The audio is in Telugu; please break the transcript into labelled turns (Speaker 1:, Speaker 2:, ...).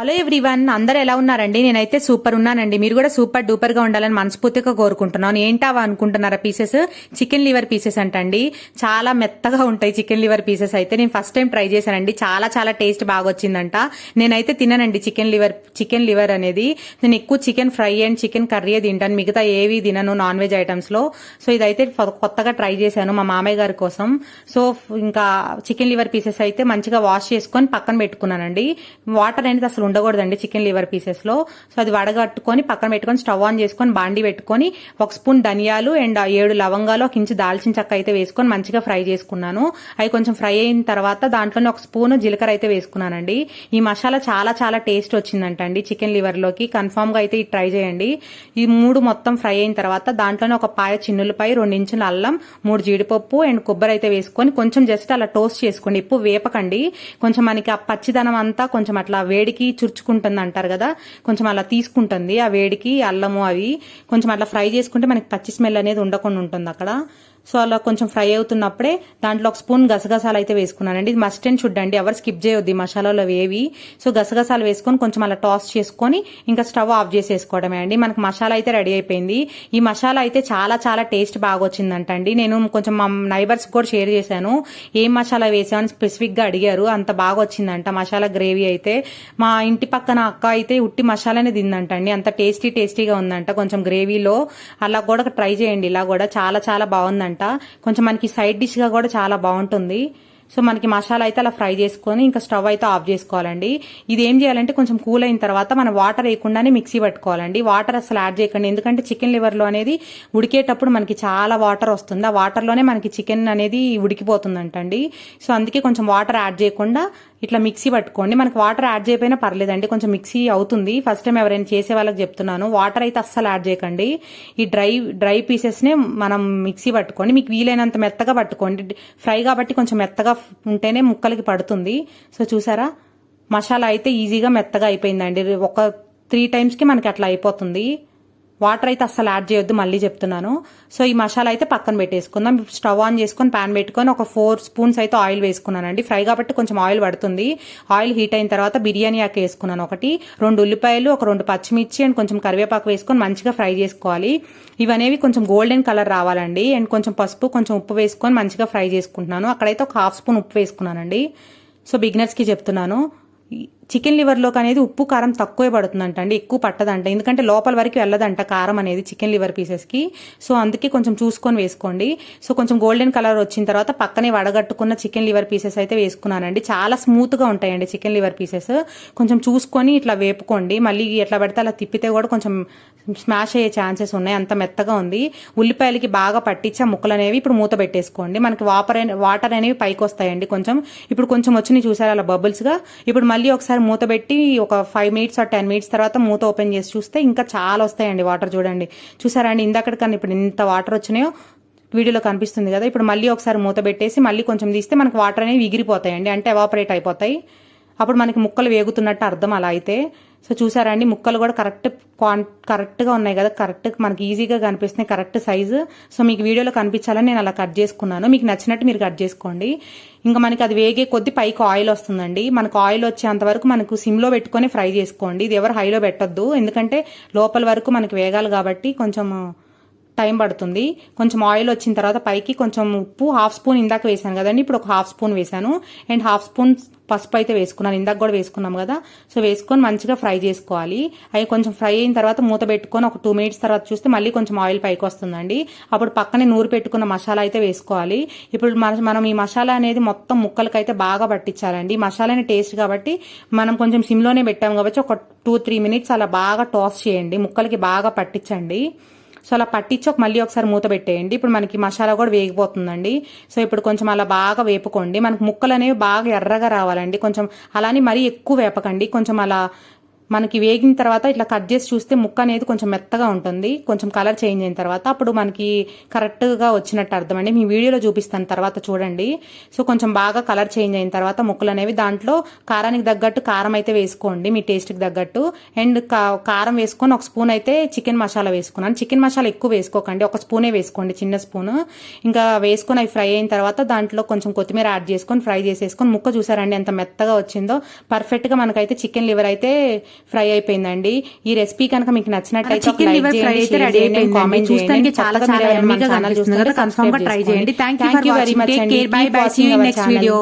Speaker 1: హలో ఎవ్రీవన్ అందరు ఎలా ఉన్నారండి? నేనైతే సూపర్ ఉన్నానండి. మీరు కూడా సూపర్ డూపర్గా ఉండాలని మనస్ఫూర్తిగా కోరుకుంటున్నాను. ఏంటావా అనుకుంటున్నారా? పీసెస్ చికెన్ లివర్ పీసెస్ అంటండి. చాలా మెత్తగా ఉంటాయి చికెన్ లివర్ పీసెస్ అయితే. నేను ఫస్ట్ టైం ట్రై చేశానండి. చాలా చాలా టేస్ట్ బాగా వచ్చిందంట. నేనైతే తిననండి చికెన్ లివర్ చికెన్ లివర్ అనేది. నేను ఎక్కువ chicken fry and chicken curry తింటాను. మిగతా ఏవి తినను నాన్ వెజ్ ఐటమ్స్లో. సో ఇదైతే కొత్తగా ట్రై చేశాను మా మామయ్య గారి కోసం. సో ఇంకా చికెన్ లివర్ పీసెస్ అయితే మంచిగా వాష్ చేసుకొని పక్కన పెట్టుకున్నానండి. వాటర్ అనేది అసలు ఉండకూడదండి చికెన్ లివర్ పీసెస్లో సో అది వడగట్టుకొని పక్కన పెట్టుకొని స్టవ్ ఆన్ చేసుకొని బాండి పెట్టుకొని ఒక స్పూన్ ధనియాలు అండ్ ఏడు లవంగాలు ఒక ఇంచు దాల్చిన చెక్క అయితే వేసుకొని మంచిగా ఫ్రై చేసుకున్నాను. అవి కొంచెం ఫ్రై అయిన తర్వాత దాంట్లోనే ఒక స్పూన్ జీలకర్ర అయితే వేసుకున్నానండి. ఈ మసాలా చాలా చాలా టేస్ట్ వచ్చిందంట అండి చికెన్ లివర్లోకి కన్ఫామ్గా అయితే ఇది ట్రై చేయండి. ఈ మూడు మొత్తం ఫ్రై అయిన తర్వాత దాంట్లోనే ఒక పాయ చిన్నులపై రెండు ఇంచుల అల్లం మూడు జీడిపప్పు అండ్ కొబ్బరి అయితే వేసుకొని కొంచెం జస్ట్ అలా టోస్ట్ చేసుకోండి. ఉప్పు వేపకండి. కొంచెం మనకి ఆ పచ్చిదనం అంతా కొంచెం అట్లా వేడికి చురుచుకుంటుంది అంటారు కదా. కొంచెం అలా తీసుకుంటుంది. ఆ వేడికి అల్లము అవి కొంచెం అట్లా ఫ్రై చేసుకుంటే మనకి పచ్చి స్మెల్ అనేది ఉండకుండా ఉంటుంది అక్కడ. సో అలా కొంచెం ఫ్రై అవుతున్నప్పుడే దాంట్లో ఒక స్పూన్ గసగసాలు అయితే వేసుకున్నానండి. ఇది మస్ట్ అండ్. చూడండి ఎవరు స్కిప్ చేయొద్దు మసాలాలో ఏవి సో గసగసాలు వేసుకొని కొంచెం అలా టాస్ చేసుకొని ఇంకా స్టవ్ ఆఫ్ చేసేసుకోవడమే అండి. మనకు మసాలా అయితే రెడీ అయిపోయింది. ఈ మసాలా అయితే చాలా చాలా టేస్ట్ బాగా వచ్చిందంట అండి నేను కొంచెం మా నైబర్స్ కూడా షేర్ చేశాను. ఏం మసాలా వేసామని స్పెసిఫిక్గా అడిగారు. అంత బాగా వచ్చిందంట మసాలా గ్రేవీ అయితే. మా ఇంటి పక్కన అక్క అయితే ఉట్టి మసాలానే తిందంట అండి అంత టేస్టీ టేస్టీగా ఉందంట. కొంచెం గ్రేవీలో అలా కూడా ట్రై చేయండి. ఇలా కూడా చాలా చాలా బాగుందంట. కొంచెం మనకి సైడ్ డిష్గా కూడా చాలా బాగుంటుంది. సో మనకి మసాలా అయితే అలా ఫ్రై చేసుకొని ఇంకా స్టవ్ అయితే ఆఫ్ చేసుకోవాలండి. ఇది ఏం చేయాలంటే కొంచెం కూల్ అయిన తర్వాత మనం వాటర్ వేయకుండానే మిక్సీ పట్టుకోవాలండి. వాటర్ అసలు యాడ్ చేయకండి. ఎందుకంటే చికెన్ లివర్లో అనేది ఉడికేటప్పుడు మనకి చాలా వాటర్ వస్తుంది. ఆ వాటర్లోనే మనకి చికెన్ అనేది ఉడికిపోతుందంటండి. సో అందుకే కొంచెం వాటర్ యాడ్ చేయకుండా ఇట్లా మిక్సీ పట్టుకోండి. మనకి వాటర్ యాడ్ చేయకపోయినా పర్లేదండి. కొంచెం మిక్సీ అవుతుంది. ఫస్ట్ టైం ఎవరైనా చేసే వాళ్ళకి చెప్తున్నాను. వాటర్ అయితే అస్సలు యాడ్ చేయకండి. ఈ డ్రై డ్రై పీసెస్నే మనం మిక్సీ పట్టుకోండి. మీకు వీలైనంత మెత్తగా పట్టుకోండి. ఫ్రై కాబట్టి కొంచెం మెత్తగా ఉంటేనే ముక్కలకి పడుతుంది. సో చూసారా? మసాలా అయితే ఈజీగా మెత్తగా అయిపోయిందండి. ఒక త్రీ టైమ్స్కి మనకి అట్లా అయిపోతుంది. వాటర్ అయితే అస్సలు యాడ్ చేయొద్దు మళ్ళీ చెప్తున్నాను. సో ఈ మసాలా అయితే పక్కన పెట్టేసుకుందాం. స్టవ్ ఆన్ చేసుకొని ప్యాన్ పెట్టుకొని ఒక ఫోర్ స్పూన్స్ అయితే ఆయిల్ వేసుకున్నానండి. ఫ్రై కాబట్టి కొంచెం ఆయిల్ పడుతుంది. ఆయిల్ హీట్ అయిన తర్వాత బిర్యానీ ఆకు వేసుకున్నాను ఒకటి రెండు ఉల్లిపాయలు ఒక రెండు పచ్చిమిర్చి అండ్ కొంచెం కరివేపాకు వేసుకొని మంచిగా ఫ్రై చేసుకోవాలి. ఇవనేవి కొంచెం గోల్డెన్ కలర్ రావాలండి. అండ్ కొంచెం పసుపు కొంచెం ఉప్పు వేసుకొని మంచిగా ఫ్రై చేసుకుంటున్నాను. అక్కడైతే ఒక హాఫ్ స్పూన్ ఉప్పు వేసుకున్నానండి. సో బిగినర్స్కి చెప్తున్నాను. చికెన్ లివర్లోకి అనేది ఉప్పు కారం తక్కువే పడుతుందంట అండి ఎక్కువ పట్టదంట. ఎందుకంటే లోపల వరకు వెళ్ళదంట కారం అనేది చికెన్ లివర్ పీసెస్కి. సో అందుకే కొంచెం చూసుకొని వేసుకోండి. సో కొంచెం గోల్డెన్ కలర్ వచ్చిన తర్వాత పక్కనే వడగట్టుకున్న చికెన్ లివర్ పీసెస్ అయితే వేసుకున్నానండి. చాలా స్మూత్గా ఉంటాయండి చికెన్ లివర్ పీసెస్. కొంచెం చూసుకొని ఇట్లా వేపుకోండి. మళ్ళీ ఎట్లా పడితే అలా తిప్పితే కూడా కొంచెం స్మాష్ అయ్యే ఛాన్సెస్ ఉన్నాయి. అంత మెత్తగా ఉంది. ఉల్లిపాయలకి బాగా పట్టించి ఆ ముక్కలు అనేవి ఇప్పుడు మూత పెట్టేసుకోండి. మనకి వాపర్ వాటర్ అనేవి పైకి వస్తాయండి కొంచెం. ఇప్పుడు కొంచెం వచ్చినాయి చూసారు అలా బబుల్స్గా. ఇప్పుడు మళ్ళీ ఒకసారి మూత పెట్టి ఒక five minutes or ten minutes తర్వాత మూత ఓపెన్ చేసి చూస్తే ఇంకా చాలా వస్తాయండి వాటర్ చూడండి. చూసారా అండి? ఇందాకటికన్నా ఇప్పుడు ఇంత వాటర్ వచ్చినాయో వీడియోలో కనిపిస్తుంది కదా. ఇప్పుడు మళ్ళీ ఒకసారి మూత పెట్టేసి మళ్ళీ కొంచెం తీస్తే మనకి వాటర్ అనేవి ఎగిరిపోతాయండి అంటే ఎవాపరేట్ అయిపోతాయి. అప్పుడు మనకి ముక్కలు వేగుతున్నట్టు అర్థం అలా అయితే. సో చూసారా అండి ముక్కలు కూడా కరెక్ట్ క్వాన్ కరెక్ట్గా ఉన్నాయి కదా కరెక్ట్ మనకి ఈజీగా కనిపిస్తున్నాయి కరెక్ట్ సైజు సో మీకు వీడియోలో కనిపించాలని నేను అలా కట్ చేసుకున్నాను. మీకు నచ్చినట్టు మీరు కట్ చేసుకోండి. ఇంకా మనకి అది వేగే కొద్ది పైకి ఆయిల్ వస్తుందండి. మనకు ఆయిల్ వచ్చేంత వరకు మనకు సిమ్లో పెట్టుకొని ఫ్రై చేసుకోండి. ఇది ఎవరు హైలో పెట్టద్దు. ఎందుకంటే లోపల వరకు మనకి వేగాలి కాబట్టి కొంచెం టైం పడుతుంది. కొంచెం ఆయిల్ వచ్చిన తర్వాత పైకి కొంచెం ఉప్పు హాఫ్ స్పూన్ ఇందాక వేసాను కదండి. ఇప్పుడు ఒక హాఫ్ స్పూన్ వేసాను. అండ్ హాఫ్ స్పూన్ పసుపు అయితే వేసుకున్నాను. ఇందాక కూడా వేసుకున్నాం కదా. సో వేసుకొని మంచిగా ఫ్రై చేసుకోవాలి. అవి కొంచెం ఫ్రై అయిన తర్వాత మూత పెట్టుకొని ఒక టూ మినిట్స్ తర్వాత చూస్తే మళ్ళీ కొంచెం ఆయిల్ పైకి వస్తుందండి. అప్పుడు పక్కనే నూరు పెట్టుకున్న మసాలా అయితే వేసుకోవాలి. ఇప్పుడు మన- మనం ఈ మసాలా అనేది మొత్తం ముక్కలకైతే బాగా పట్టించాలండి. ఈ మసాలాని టేస్ట్ కాబట్టి మనం కొంచెం సిమ్లోనే పెట్టాం కాబట్టి ఒక టూ త్రీ మినిట్స్ అలా బాగా టాస్ చేయండి. ముక్కలకి బాగా పట్టించండి. సో అలా పట్టించి ఒక మళ్ళీ ఒకసారి మూత పెట్టేయండి. ఇప్పుడు మనకి మసాలా కూడా వేగిపోతుందండి. సో ఇప్పుడు కొంచెం అలా బాగా వేపుకోండి. మనకు ముక్కలు అనేవి బాగా ఎర్రగా రావాలండి. కొంచెం అలానే మరీ ఎక్కువ వేపకండి. కొంచెం అలా మనకి వేగిన తర్వాత ఇట్లా కట్ చేసి చూస్తే ముక్క అనేది కొంచెం మెత్తగా ఉంటుంది. కొంచెం కలర్ చేంజ్ అయిన తర్వాత అప్పుడు మనకి కరెక్ట్గా వచ్చినట్టు అర్థం అండి మీ వీడియోలో చూపిస్తాను తర్వాత చూడండి. సో కొంచెం బాగా కలర్ చేంజ్ అయిన తర్వాత ముక్కలు అనేవి దాంట్లో కారానికి తగ్గట్టు కారం అయితే వేసుకోండి. మీ టేస్ట్కి తగ్గట్టు. అండ్ కా- కారం వేసుకొని ఒక స్పూన్ అయితే చికెన్ మసాలా వేసుకున్నాను. చికెన్ మసాలా ఎక్కువ వేసుకోకండి. ఒక స్పూనే వేసుకోండి చిన్న స్పూన్. ఇంకా వేసుకొని అవి ఫ్రై అయిన తర్వాత దాంట్లో కొంచెం కొత్తిమీర యాడ్ చేసుకొని ఫ్రై చేసేసుకొని ముక్క చూసారండి ఎంత మెత్తగా వచ్చిందో. పర్ఫెక్ట్గా మనకైతే చికెన్ లివర్ అయితే ఫ్రై అయిపోయిందండి. ఈ రెసిపీ కనుక మీకు నచ్చినట్టయితే
Speaker 2: చికెన్ లివర్ ఫ్రై అయితే రెడీ అయిపోయింది చూస్తానికి చాలా చాలా ఎమ్మీగా కనిపిస్తుంది కదా కన్ఫర్మ్గా ట్రై చేయండి. Thank you for watching take care bye bye see you next video